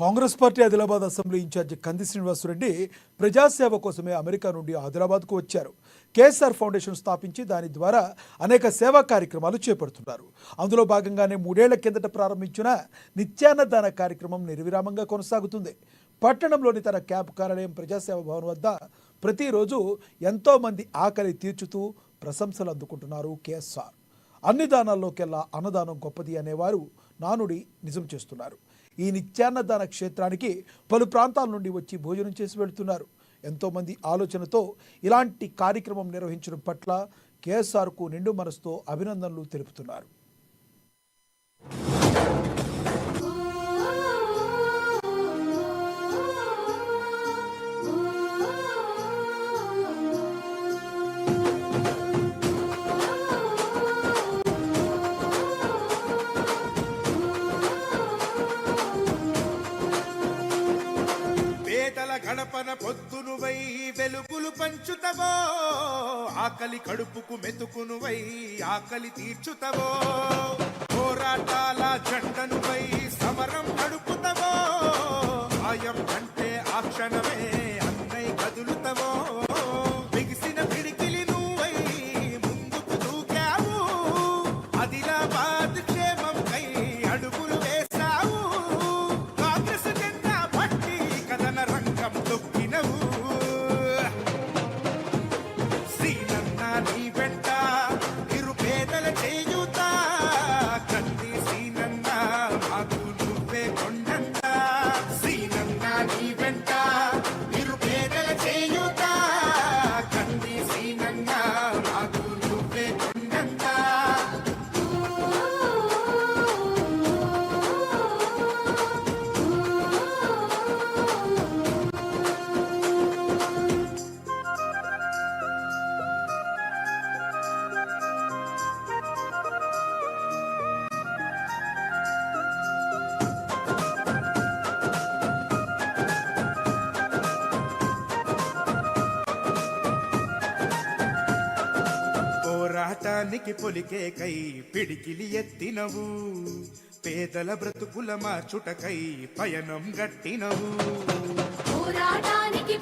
Congress party Adilabad assembly incharge Kandi Srinivasa Reddy ప్రజాసేవ కోసమే America నుండి ఆదిలాబాద్కు వచ్చారు. కేఎస్ఆర్ ఫౌండేషన్ స్థాపించి దాని ద్వారా అనేక సేవా కార్యక్రమాలు చేపడుతున్నారు. అందులో భాగంగానే మూడేళ్ళ కిందట ప్రారంభించిన నిత్యాన్నదాన కార్యక్రమం నిర్విరామంగా కొనసాగుతుంది. పట్టణంలోని తన క్యాంప్ కార్యాలయం ప్రజాసేవ భవన్ వద్ద ప్రతిరోజు ఎంతోమంది ఆకలి తీర్చుతూ ప్రశంసలు అందుకుంటున్నారు కేఎస్ఆర్. అన్ని దానాల్లోకెల్లా అన్నదానం గొప్పది అనేవారు నానుడి నిజం చేస్తున్నారు. ఈ నిత్యాన్నదాన క్షేత్రానికి పలు ప్రాంతాల నుండి వచ్చి భోజనం చేసి వెళ్తున్నారు. ఎంతోమంది ఆలోచనతో ఇలాంటి కార్యక్రమం నిర్వహించడం పట్ల కేఎస్ఆర్కు నిండు మనసుతో అభినందనలు తెలుపుతున్నారు. గడపన పొద్దునువై వెలుగులు పంచుతవో ఆకలి కడుపుకు మెతుకునువై ఆకలి తీర్చుతవో. పోరాటాల జెండనువై సమరం నడుపుతవో సాయం అంటే ఆ క్షణమే అన్నై కదులుతవో. పోరాటానికి పొలికేకై పిడికిలి ఎత్తినవు. పేదల బ్రతుకుల మార్చుటకై పయనం గట్టినవు. పోరాటానికి